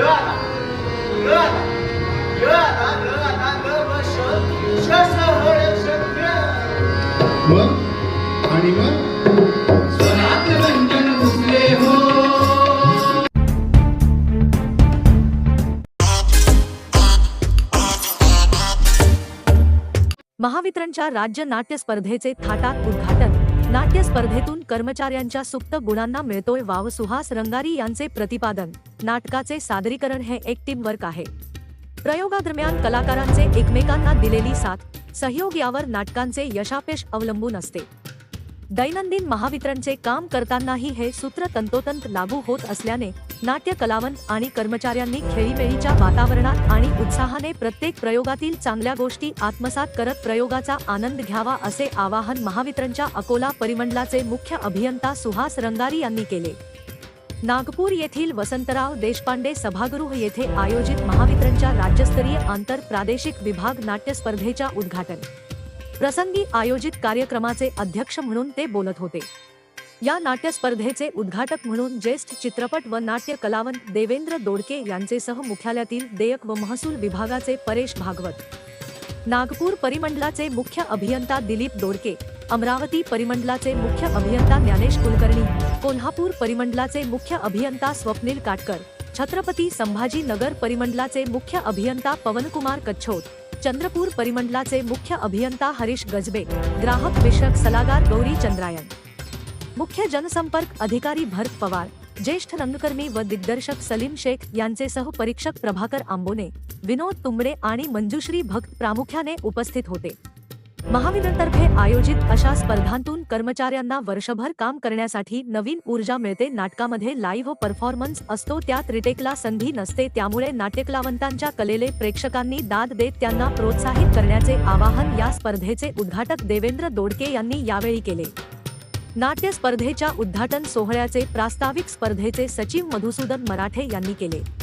हो. महावितरणच्या राज्य नाट्य स्पर्धेचे थाटात उद्घाटन. नाट्य स्पर्धेतून कर्मचाऱ्यांच्या सुप्त गुणांना मिळतोय वाव. सुहास रंगारी यांचे प्रतिपादन. नाटकाचे सादरीकरण हे एक टीम वर्क आहे. प्रयोगादरम्यान कलाकारांचे एकमेकांना दिलेली साथ. सहयोग यावर नाटकांचे यशापेश अवलंबून असते. दैनंदिन महावितरणचे काम करतानाही हे सूत्र तंतोतंत लागू होत असल्याने नाट्य कलावंत आणि कर्मचाऱ्यांनी खेळीमेळीच्या वातावरणात आणि उत्साहाने प्रत्येक प्रयोगातील चांगल्या गोष्टी आत्मसात करत प्रयोगाचा आनंद घ्यावा असे आवाहन महावितरणच्या अकोला परिमंडलाचे मुख्य अभियंता सुहास रंगारी यांनी केले. नागपूर येथील वसंतराव देशपांडे सभागृह येथे आयोजित महावितरणच्या राज्यस्तरीय आंतर प्रादेशिक विभाग नाट्य स्पर्धेच्या उद्घाटन. प्रसंगी आयोजित कार्यक्रमाचे अध्यक्ष म्हणून ते बोलत होते. या नाट्य स्पर्धेचे उद्घाटक म्हणून ज्येष्ठ चित्रपट व नाट्य कलावंत देवेंद्र दोडके यांचे सह मुख्यालयातील देयक व महसूल विभागाचे परेश भागवत. नागपूर परिमंडलाचे मुख्य अभियंता दिलीप दोडके अमरावती परिमंडलाचे मुख्य अभियंता ज्ञानेश कुलकर्णी कोल्हापूर परिमंडलाचे मुख्य अभियंता स्वप्नील काटकर छत्रपती संभाजी नगर परिमंडलाचे मुख्य अभियंता पवनकुमार कच्छोत चंद्रपूर परिमंडलाचे मुख्य अभियंता हरीश गजबे ग्राहक विषयक सल्लागार गौरी चंद्रायन मुख्य जनसंपर्क अधिकारी भरत पवार ज्येष्ठ रंगकर्मी व दिग्दर्शक सलीम शेख यांचे सहपरीक्षक प्रभाकर आंबोने विनोद तुंबडे आणि मंजुश्री भक्त प्रामुख्याने उपस्थित होते. महावितरणतर्फे आयोजित अशा स्पर्धांतून कर्मचाऱ्यांना वर्षभर काम करण्यासाठी नवीन ऊर्जा मिळते. नाटकामध्ये लाईव्ह परफॉर्मन्स असतो. त्यात रिटेकला संधी नसते. त्यामुळे नाट्यकलावंतांच्या कलेले प्रेक्षकांनी दाद देत त्यांना प्रोत्साहित करण्याचे आवाहन या स्पर्धेचे उद्घाटक देवेंद्र दोडके यांनी यावेळी केले. नाट्य स्पर्धेच्या उद्घाटन सोहळ्याचे प्रास्ताविक स्पर्धेचे सचिव मधुसूदन मराठे यांनी केले.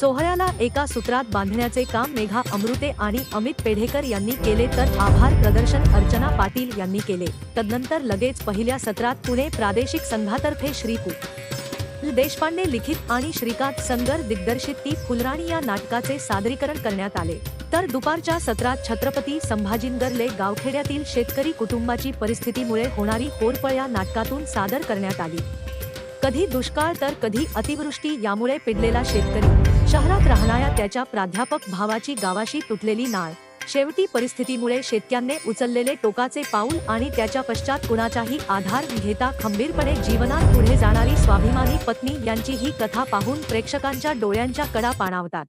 सोहळ्याला एका सूत्रात बांधण्याचे काम मेघा अमृते आणि अमित पेढेकर यांनी केले तर आभार प्रदर्शन अर्चना पाटील यांनी केले. तदनंतर लगेच पहिल्या सत्रात पुणे प्रादेशिक संघातर्फे श्रीपू देशपांडे लिखित आणि श्रीकांत संगर दिग्दर्शित ती फुलराणी या नाटकाचे सादरीकरण करण्यात आले. तर दुपारच्या सत्रात छत्रपती संभाजीनगरले गावखेड्यातील शेतकरी कुटुंबाची परिस्थितीमुळे होणारी होरपळ या नाटकातून सादर करण्यात आली. कधी दुष्काळ तर कधी अतिवृष्टी यामुळे पिडलेला शेतकरी शहरात राहणाऱ्या त्याच्या प्राध्यापक भावाची गावाशी तुटलेली नाळ शेवटी परिस्थितीमुळे शेतक्यांनी उचललेले टोकाचे पाऊल आणि त्याच्या पश्चात कुणाचाही आधार घेता खंबीरपणे जीवनात पुढे जाणारी स्वाभिमानी पत्नी यांची ही कथा पाहून प्रेक्षकांच्या डोळ्यांच्या कडा पाणावतात